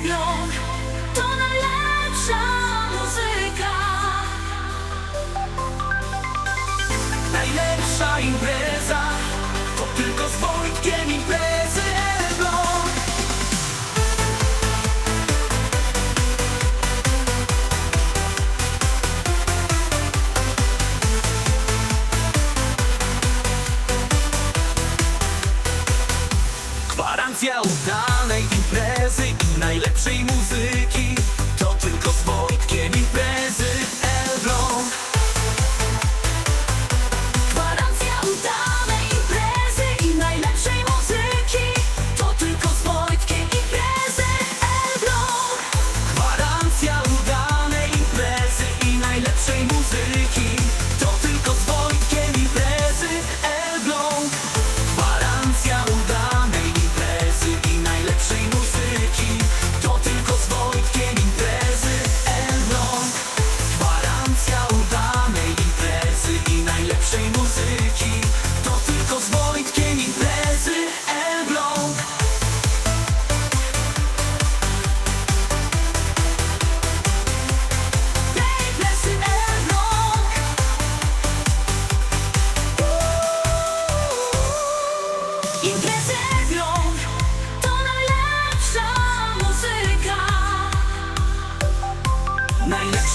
To najlepsza muzyka. Najlepsza impreza To tylko z Wojtkiem imprezy Elbląg Gwarancja udanej imprezy najlepszej muzyki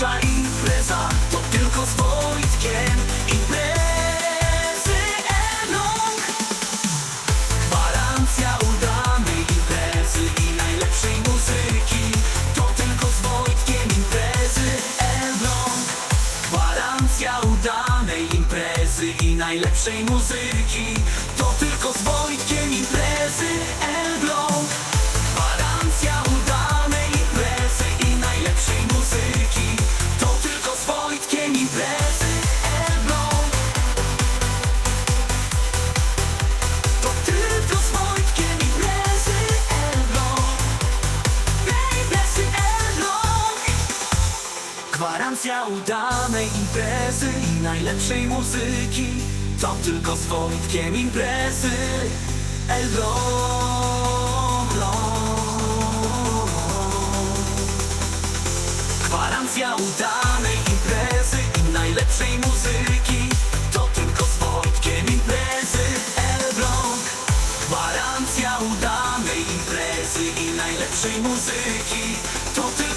Najlepsza impreza to tylko z Wojtkiem. Imprezy Elbląg Gwarancja udanej imprezy i najlepszej muzyki. To tylko z Wojtkiem imprezy Elbląg Gwarancja udanej imprezy i najlepszej muzyki. To tylko z Wojtkiem imprezy Gwarancja udanej imprezy i najlepszej muzyki. To tylko z Wojtkiem imprezy. Elbląg Gwarancja udanej imprezy i najlepszej muzyki. To tylko z Wojtkiem imprezy. Elbląg Gwarancja udanej imprezy i najlepszej muzyki. To tylko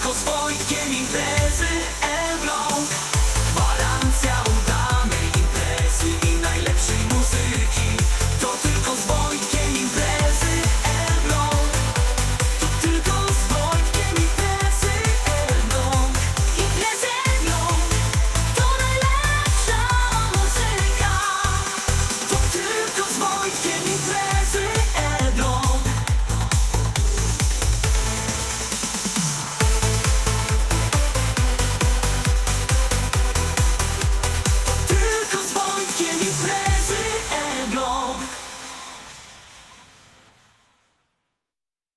Tylko swoich się nie